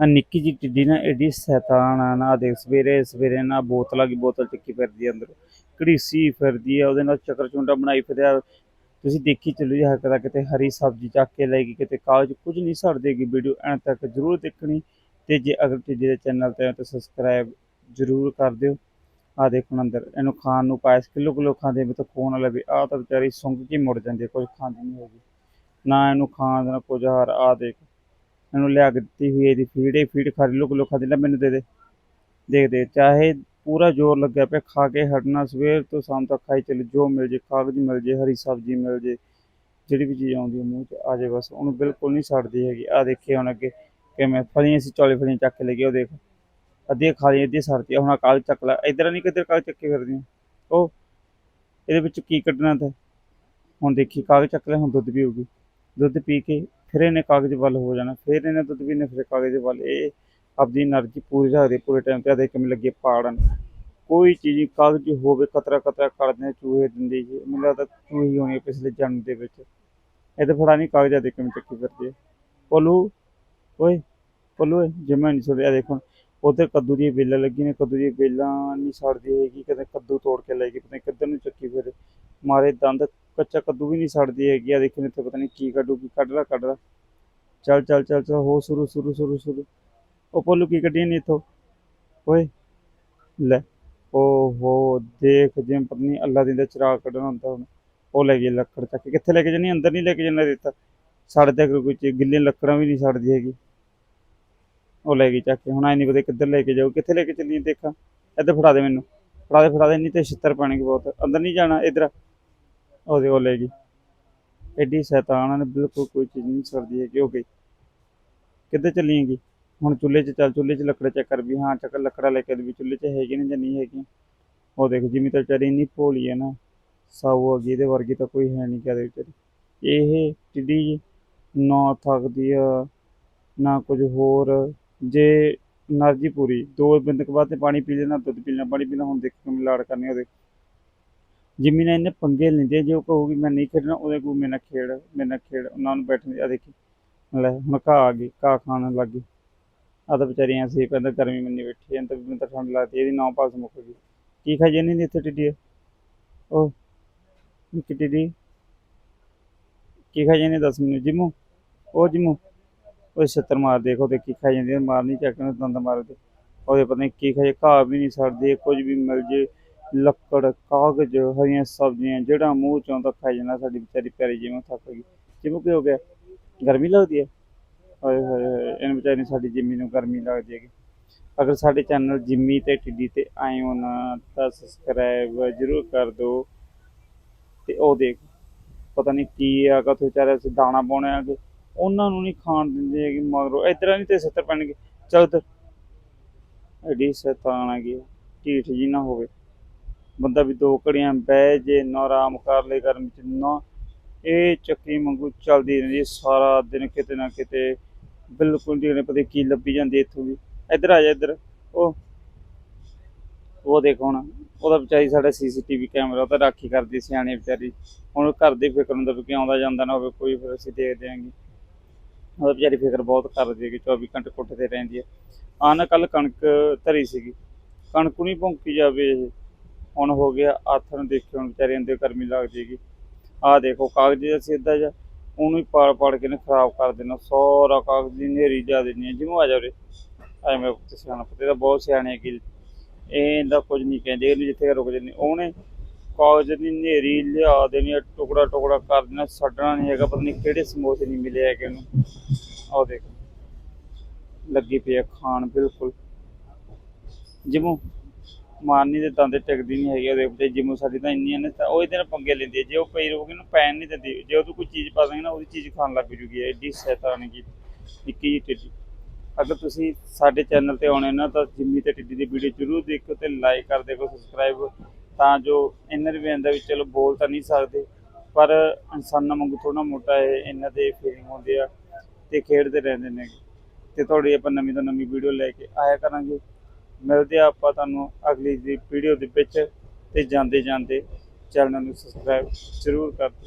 ਆ ਨਿੱਕੀ ਜੀ ਟਿੱਡੀ ਨਾ ਐਡੀ ਸ਼ੈਤਾਨ ਆ ਨਾ ਦੇਖ ਸਵੇਰੇ ਸਵੇਰੇ ਨਾ ਬੋਤਲਾਂ ਦੀ ਬੋਤਲ ਚੱਕੀ ਫਿਰਦੀ ਆ ਅੰਦਰ। ਘੜੀਸੀ ਫਿਰਦੀ ਆ ਉਹਦੇ ਨਾਲ ਚੱਕਰ ਚੁੰਡਾ ਬਣਾਈ ਫਿਰਿਆ ਤੁਸੀਂ ਦੇਖੀ ਚੱਲੋ ਜੀ ਹਰਕਤਾਂ ਕਿਤੇ ਹਰੀ ਸਬਜ਼ੀ ਚੱਕ ਕੇ ਲੈ ਗਈ ਕਿਤੇ ਕਾਗਜ਼ ਕੁਝ ਨਹੀਂ ਛੱਡ ਦੇਗੀ। ਵੀਡੀਓ ਐਂ ਤੱਕ ਜ਼ਰੂਰ ਦੇਖਣੀ ਤੇ ਜੇ ਅਗਰ ਟਿੱਡੀ ਦੇ ਚੈਨਲ ਤੇ ਹੋ ਤਾਂ ਸਬਸਕ੍ਰਾਈਬ ਜ਼ਰੂਰ ਕਰ ਦਿਓ। ਆ ਦੇਖੋ ਅੰਦਰ ਇਹਨੂੰ ਖਾਣ ਨੂੰ ਪਾਇਆ ਕਿਲੋ ਕਿਲੋ ਖਾਂਦੇ ਵੀ ਤਾਂ ਖੋਣ ਵਾਲਾ ਵੀ ਆ ਤਾਂ ਵਿਚਾਰੀ ਸੁੰਘ ਕੇ ਹੀ ਮੁੜ ਜਾਂਦੀ ਆ, ਕੁਝ ਖਾਂਦੀ ਨਹੀਂ ਹੈਗੀ। ਨਾ ਇਹਨੂੰ ਖਾਣ ਦਾ ਨਾ ਕੁਝ ਹਾਰ ਆ ਦੇਖ। ਇਹਨੂੰ ਲਿਆ ਕੇ ਦਿੱਤੀ ਹੋਈ ਇਹਦੀ ਫੀਡ ਇਹ ਫੀਡ ਖਾ ਲੋ ਕਿਲੋ ਖਾਦੀ ਲੈ ਮੈਨੂੰ ਦੇ ਦੇ। ਦੇਖ ਚਾਹੇ ਪੂਰਾ ਜ਼ੋਰ ਲੱਗਿਆ ਪਿਆ, ਖਾ ਕੇ ਹਟਣਾ, ਸਵੇਰ ਤੋਂ ਸ਼ਾਮ ਤੱਕ ਖਾਈ ਚੱਲੇ, ਜੋ ਮਿਲ ਜੇ, ਕਾਗਜ਼ ਮਿਲ ਜੇ, ਹਰੀ ਸਬਜ਼ੀ ਮਿਲ ਜੇ, ਜਿਹੜੀ ਵੀ ਚੀਜ਼ ਆਉਂਦੀ ਹੈ ਮੂੰਹ 'ਚ ਆ ਜੇ ਬਸ, ਉਹਨੂੰ ਬਿਲਕੁਲ ਨਹੀਂ ਛੱਡਦੀ ਹੈਗੀ। ਆ ਦੇਖੇ ਹੁਣ ਅੱਗੇ ਕਿਵੇਂ ਫਲੀਆਂ ਸੀ, ਚੌਲੇ ਫਲੀਆਂ ਚੱਕ ਕੇ ਲੈ ਗਏ, ਉਹ ਦੇਖ। ਅੱਧੀ ਖਾ ਲਈਆਂ, ਅੱਧੀਆਂ ਛੱਡਤੀਆਂ ਹੁਣ ਆਹ ਕਾਗਜ਼ ਚੱਕ ਲੈ। ਇੱਧਰ ਨਹੀਂ ਕਿੱਧਰ ਕਾਗਜ਼ ਚੱਕੇ ਫਿਰਦੀਆਂ? ਉਹ, ਇਹਦੇ ਵਿੱਚ ਕੀ ਕੱਢਣਾ ਤਾਂ? ਹੁਣ ਦੇਖੀ, ਕਾਗਜ਼ ਚੱਕ ਲਿਆ, ਹੁਣ ਦੁੱਧ ਪੀਊਗੀ। ਦੁੱਧ ਪੀ ਕੇ ਫਿਰ ਇਹਨੇ ਕਾਗਜ਼ ਵੱਲ ਹੋ ਜਾਣਾ, ਫਿਰ ਇਹਨੇ ਦੁੱਧ ਪੀਣੇ ਫਿਰ ਕਾਗਜ਼ ਵੱਲ, ਇਹ ਆਪਣੀ એનર્ਜੀ ਪੂਰੀ ਰੱਖਦੇ ਪੂਰੇ ਟਾਈਮ ਤੇ ਆਦੇ ਕਿਵੇਂ ਲੱਗੇ ਪਾੜਨ। ਕੋਈ ਚੀਜ਼, ਕਾਗਜ਼ ਹੋਵੇ, ਕਤਰਾ ਕਤਰਾ ਕਰਦੇ ਚੂਹੇ ਦਿੰਦੇ ਜੀ, ਮੈਨੂੰ ਲੱਗਦਾ ਚੂਹੀ ਹੋਣੀ ਪਿਛਲੇ ਜਨਮ ਦੇ ਵਿੱਚ। ਇਹ ਤਾਂ ਫੜਾ ਨਹੀਂ ਕਾਗਜ਼ ਦੇ ਕਿਵੇਂ ਚੱਕੀ ਫਿਰਦੇ ਪੋਲੂ, ਓਏ, ਪੋਲੂ ਜਿਵੇਂ ਨਹੀਂ ਛੋੜਿਆ ਦੇਖੋ ਉਧਰ ਕੱਦੂ ਦੀ ਬੇਲਾਂ ਲੱਗੀ ਨੇ, ਕੱਦੂ ਦੀ ਬੇਲਾਂ ਨਹੀਂ ਸੜਦੀ ਹੈਗੀ ਕਦੇ ਕੱਦੂ ਤੋੜ ਕੇ ਲੈ ਗਈ, ਪਤਾ ਕਿੱਧਰ ਨੂੰ ਚੱਕੀ ਫਿਰ। ਮਾਰੇ ਦੰਦ ਕੱਚਾ ਕੱਦੂ ਵੀ ਨਹੀਂ ਛੱਡਦੀ ਹੈਗੀ ਆ ਦੇਖੋ ਇੱਥੇ ਪਤਾ ਨਹੀਂ ਕੀ ਕੱਢੂਗੀ ਕੱਢ ਲਾ ਕੱਢ ਲਾ ਚੱਲ ਚੱਲ ਚੱਲ ਚੱਲ, ਹੋ ਸ਼ੁਰੂ ਸ਼ੁਰੂ ਸ਼ੁਰੂ ਸ਼ੁਰੂ। ਉਹ ਪੋਲੂ ਕੀ ਕੱਢੀ ਨਹੀਂ ਇੱਥੋਂ? ਓਏ, ਲੈ, ਓਹੋ, ਦੇਖ, ਜਿਵੇਂ ਪਤਾ ਅੱਲਾ ਦੀ ਚਿਰਾਗ ਕੱਢਣਾ ਹੁੰਦਾ ਹੁਣ। ਉਹ ਲੈ ਗਈ ਲੱਕੜ ਚੱਕ ਕੇ। ਕਿੱਥੇ ਲੈ ਕੇ ਜਾਣੀ ਅੰਦਰ ਨਹੀਂ ਲੈ ਕੇ ਜਾਣਾ ਦਿੱਤਾ। ਛੱਡਦੇ ਅਗਰ ਕੋਈ ਚੀਜ਼। ਗਿੱਲੀਆਂ ਲੱਕੜਾਂ ਵੀ ਨਹੀਂ ਛੱਡਦੀ ਹੈਗੀ। ਉਹ ਲੈ ਗਈ ਚੱਕ ਕੇ। ਹੁਣ ਐ ਨਹੀਂ ਪਤਾ ਕਿੱਧਰ ਲੈ ਕੇ ਜਾਊ। ਕਿੱਥੇ ਲੈ ਕੇ ਚੱਲੀ ਦੇਖਾਂ। ਇੱਧਰ ਫੜਾ ਦੇ ਮੈਨੂੰ। ਫੜਾ ਦੇ ਫੜਾ ਦੇ। ਨਹੀਂ ਤੇ ਛਿੱਤਰ ਪਾਣੀ ਬਹੁਤ। ਅੰਦਰ ਨਹੀਂ ਜਾਣਾ, ਇੱਧਰ। ਉਹਦੇ ਉਹ ਲੈ ਗਈ। ਐਡੀ ਸ਼ੈਤਾਨ ਨੇ ਬਿਲਕੁਲ ਕੋਈ ਚੀਜ਼ ਨਹੀਂ ਸਰਦੀ ਹੈਗੀ ਹੋ ਗਈ। ਕਿੱਧਰ ਚੱਲੀਏਗੀ ਹੁਣ ਚੁੱਲ੍ਹੇ 'ਚ ਚੱਲ, ਚੁੱਲ੍ਹੇ 'ਚ ਲੱਕੜਾ ਚੈੱਕ ਕਰ ਵੀ, ਹਾਂ, ਚੱਕ ਲੱਕੜਾ ਲੈ ਕੇ ਵੀ ਚੁੱਲ੍ਹੇ 'ਚ ਹੈਗੀ ਨਹੀਂ ਜਾਂ ਨਹੀਂ ਹੈਗੀ ਉਹ ਦੇਖ, ਜਿਵੇਂ ਤਾਂ ਵਿਚਾਰੀ ਇੰਨੀ ਭੋਲੀ ਹੈ ਨਾ, ਸਾਊ ਅਗੀ ਦੇ ਵਰਗੀ ਤਾਂ ਕੋਈ ਹੈ ਨਹੀਂ ਕਹਦੇ ਵਿਚਾਰੀ। ਇਹ ਟਿੱਡੀ ਨਾ ਥੱਕਦੀ ਆ, ਨਾ ਕੁਝ ਹੋਰ। ਜੇ ਨਰਜੀ ਪੂਰੀ, ਦੋ ਬਿੰਦਕ ਬਾਅਦ ਤੇ ਪਾਣੀ ਪੀ ਲੈਣਾ ਦੁੱਧ ਪੀ ਲੈਣਾ ਪਾਣੀ ਪੀਣਾ ਹੁਣ ਦੇਖ ਕਿਵੇਂ ਲਾੜ ਕਰਨੀ ਉਹਦੇ। ਜਿੰਮੀ ਨਾਲ ਇਹਨੇ ਪੰਗੇ ਲੈਂਦੇ ਜੇ ਉਹ ਕਹੂਗੀ ਮੈਂ ਨਹੀਂ ਖੇਡਣਾ, ਉਹਦੇ ਕੋਲ ਮੇਰੇ ਨਾਲ ਖੇਡ, ਮੇਰੇ ਨਾਲ ਖੇਡ, ਉਹਨਾਂ ਨੂੰ ਬੈਠਣ ਆ ਦੇਖੀ, ਲੈ, ਹੁਣ ਘਾਹ ਆ ਗਈ, ਘਾਹ ਖਾਣ ਲੱਗ ਗਈ। ਆ ਤਾਂ ਵਿਚਾਰੀਆਂ ਸੀ ਪੈਂਦਾ ਗਰਮੀ ਮੰਨੀ ਬੈਠੀ ਐ, ਤਾਂ ਮੈਨੂੰ ਤਾਂ ਠੰਡ ਲੱਗਦੀ ਇਹਦੀ ਨੌ ਪਾਸ ਮੁੱਕ ਗਈ। ਕੀ ਖਾਈ ਜਾਂਦੀ ਇੱਥੇ ਟਿੱਡੀ? ਉਹ ਨਿੱਕੀ ਟਿੱਡੀ। ਕੀ ਖਾਈ ਜਾਂਦੀ ਦੱਸ ਮੈਨੂੰ, ਜਿਮੂ? ਉਹ ਜਿਮੂ ਉਹ ਛੱਤਰ ਮਾਰ ਦੇਖੋ ਤੇ ਕੀ ਖਾਈ ਜਾਂਦੀ ਮਾਰਨੀ ਚੱਕਣ ਦੰਦ ਮਾਰਦੇ ਉਹਦੇ ਪਤਾ ਨਹੀਂ ਕੀ ਖਾਈ, ਘਾਹ ਵੀ ਨਹੀਂ ਛੱਡਦੇ ਕੁਝ ਵੀ ਮਿਲ ਜੇ ਲੱਕੜ, ਕਾਗਜ਼, ਹਰੀਆਂ ਸਬਜ਼ੀਆਂ, ਜਿਹੜਾ ਮੂੰਹ ਚੋਂ ਤਾਂ ਖਾਈ ਜਾਂਦਾ ਸਾਡੀ ਵਿਚਾਰੀ ਪਿਆਰੀ ਜਿਵੇਂ ਥੱਕ ਗਈ। ਜਿਵੇਂ ਕਿ ਹੋ ਗਿਆ? ਗਰਮੀ ਲੱਗਦੀ ਹੈ? ਹਾਏ ਹਾਏ ਹਾਏ ਵਿਚਾਰੀ ਸਾਡੀ ਜਿੰਮੀ ਨੂੰ ਗਰਮੀ ਲੱਗਦੀ ਹੈਗੀ। ਅਗਰ ਸਾਡੇ ਚੈਨਲ ਜਿੰਮੀ ਤੇ ਟਿੱਡੀ ਤੇ ਆਏ ਹੋ ਨਾ ਤਾਂ ਸਬਸਕ੍ਰਾਈਬ ਜ਼ਰੂਰ ਕਰ ਦਿਓ ਤੇ ਉਹ ਦੇਖ। ਪਤਾ ਨਹੀਂ ਕੀ ਆ ਕਾ ਵਿਚਾਰੇ ਅਸੀਂ ਦਾਣਾ ਪਾਉਣੇ ਆਗੇ ਉਹਨਾਂ ਨੂੰ ਨਹੀਂ ਖਾਣ ਦਿੰਦੇ ਹੈਗੇ, ਮਗਰੋਂ ਇਧਰ ਨਹੀਂ ਤੇ 70 ਪੈਣਗੇ। ਚਲ ਉਧਰ ਐਡੀ ਸ਼ੈਤਾਨ ਆ। ਗਈ ਢੀਠ ਜੀ ਨਾ ਹੋਵੇ। ਬੰਦਾ ਵੀ ਦੋ ਘੜੀਆਂ ਬਹਿ ਜੇ ਨਾ ਆਰਾਮ ਕਰ ਲੇ ਗਰਮ ਚ ਨਾ। ਇਹ ਚੱਕੀ ਮੰਗੂ ਚੱਲਦੀ ਰਹਿੰਦੀ ਸਾਰਾ ਦਿਨ, ਕਿਤੇ ਨਾ ਕਿਤੇ। ਬਿਲਕੁਲ ਨਹੀਂ ਪਤਾ ਕੀ ਲੱਭੀ ਜਾਂਦੀ ਇੱਥੋਂ ਵੀ। ਇੱਧਰ ਆ ਜਾ, ਇੱਧਰ। ਉਹ ਉਹ ਦੇਖ ਹੁਣ, ਉਹਦਾ ਵਿਚਾਰੀ ਸਾਡਾ ਸੀਸੀਟੀਵੀ ਕੈਮਰਾ ਉਹ ਤਾਂ ਰਾਖੀ ਕਰਦੀ ਸਿਆਣੇ ਵਿਚਾਰੀ। ਹੁਣ ਘਰ ਦੀ ਫਿਕਰ ਹੁੰਦਾ ਵੀ ਕਿ ਆਉਂਦਾ ਜਾਂਦਾ ਨਾ ਹੋਵੇ, ਕੋਈ ਫਿਰ ਅਸੀਂ ਦੇਖ ਦਿਆਂਗੇ। ਉਹਦਾ ਵਿਚਾਰੀ ਫਿਕਰ ਬਹੁਤ ਕਰਦੀ ਹੈ ਕਿ 24 ਘੰਟੇ ਕੁੱਟਦੇ ਰਹਿੰਦੀ ਹੈ। ਆਹ ਨਾ ਕੱਲ ਕਣਕ ਧਰੀ ਸੀਗੀ। ਕਣਕ ਨਹੀਂ ਭੌਂਕੀ ਜਾਵੇ ਇਹ। ਹੁਣ ਹੋ ਗਿਆ ਆਥਣ ਦੇਖਿਓ ਹੁਣ ਵਿਚਾਰੇ ਅੰਦਰ ਗਰਮੀ ਲੱਗ ਹੈਗੀ। ਆਹ ਦੇਖੋ ਕਾਗਜ਼ ਦਾ ਸਿੱਧਾ ਜਿਹਾ ਉਹਨੂੰ ਹੀ ਪਾੜ ਪਾੜ ਕੇ ਨੇ ਖਰਾਬ ਕਰ ਦੇਣਾ। ਸਾਰਾ ਕਾਗਜ਼ ਦੀ ਨੇਰੀ ਜਾ ਦੇਣੀ ਹੈ ਜਿਵੇਂ ਆ ਜਾ ਉਰੇ। ਸਿਆਣਾ ਪੁੱਤ ਇਹ ਬਹੁਤ ਸਿਆਣੇ ਹੈ ਕਿ ਇਹ ਇਹਦਾ ਕੁਝ ਨਹੀਂ ਕਹਿੰਦੇ ਇਹਨੂੰ ਜਿੱਥੇ ਰੁਕ ਜਾਂਦੇ। ਉਹਨੇ ਕਾਗਜ਼ ਦੀ ਨੇਰੀ ਲਿਆ ਦੇਣੀ ਹੈ, ਟੁਕੜਾ ਟੁਕੜਾ ਕਰ ਦੇਣਾ ਛੱਡਣਾ ਨਹੀਂ ਹੈਗਾ ਪਤਾ ਨਹੀਂ ਕਿਹੜੇ ਸਮੋਸੇ ਨਹੀਂ ਮਿਲੇ ਹੈਗੇ ਉਹਨੂੰ। ਆਹ ਦੇਖ। ਲੱਗੀ ਪਈ ਆ ਖਾਣ ਬਿਲਕੁਲ। ਜਿਵੇਂ ਮਾਰਨੀ ਦੇ ਦੰਦ ਟਿਕਦੀ ਨਹੀਂ ਹੈਗੀ, ਉਹਦੇ ਉੱਤੇ ਜਿਵੇਂ ਸਾਡੀ ਤਾਂ ਇੰਨੀ ਨੇ, ਤਾਂ ਉਹ ਇਹਦੇ ਨਾਲ ਪੰਗੇ ਲੈਂਦੀ ਹੈ। ਜੇ ਉਹ ਪਈ ਰਹੂਗੀ ਨਾ, ਪੈਣ ਨਹੀਂ ਦਿੰਦੀ। ਜੇ ਉਹ ਕੋਈ ਚੀਜ਼ ਪਾ ਦਾਂਗੇ ਨਾ, ਉਹਦੀ ਚੀਜ਼ ਖਾਣ ਲੱਗ ਜੂਗੀ ਐਡੀ ਸ਼ੈਤਾਨ ਕੀ ਨਿੱਕੀ ਜਿਹੀ ਟਿੱਡੀ। ਅਗਰ ਤੁਸੀਂ ਸਾਡੇ ਚੈਨਲ ਤੇ ਆਉਣੇ ਨਾ, ਤਾਂ ਜਿੰਮੀ ਤੇ ਟਿੱਡੀ ਦੀ ਵੀਡੀਓ ਜ਼ਰੂਰ ਦੇਖੋ ਤੇ ਲਾਈਕ ਕਰ ਦੇਖੋ ਸਬਸਕ੍ਰਾਈਬ ਤਾਂ ਜੋ ਇਹਨਾਂ ਦੇ ਵੀ ਆਂਦਾ ਵੀ ਚਲੋ ਬੋਲ ਤਾਂ ਨਹੀਂ ਸਕਦੇ, ਪਰ ਇਨਸਾਨਾਂ ਵਾਂਗੂ ਥੋੜਾ ਮੋਟਾ ਇਹ, ਇਹਨਾਂ ਦੇ ਫੀਲਿੰਗ ਹੁੰਦੇ ਆ ਤੇ ਖੇਡਦੇ ਰਹਿੰਦੇ ਨੇ ਤੇ ਤੁਹਾਡੀ ਆਪਾਂ ਨਵੀਂ ਤੋਂ ਨਵੀਂ ਵੀਡੀਓ ਲੈ ਕੇ ਆਇਆ ਕਰਾਂਗੇ। ਮਿਲਦੇ ਆ ਆਪਾਂ ਤੁਹਾਨੂੰ ਅਗਲੀ ਦੀ ਵੀਡੀਓ ਦੇ ਵਿੱਚ ਤੇ ਜਾਂਦੇ ਜਾਂਦੇ ਚੈਨਲ ਨੂੰ ਸਬਸਕ੍ਰਾਈਬ ਜ਼ਰੂਰ ਕਰ ਦਿਓ।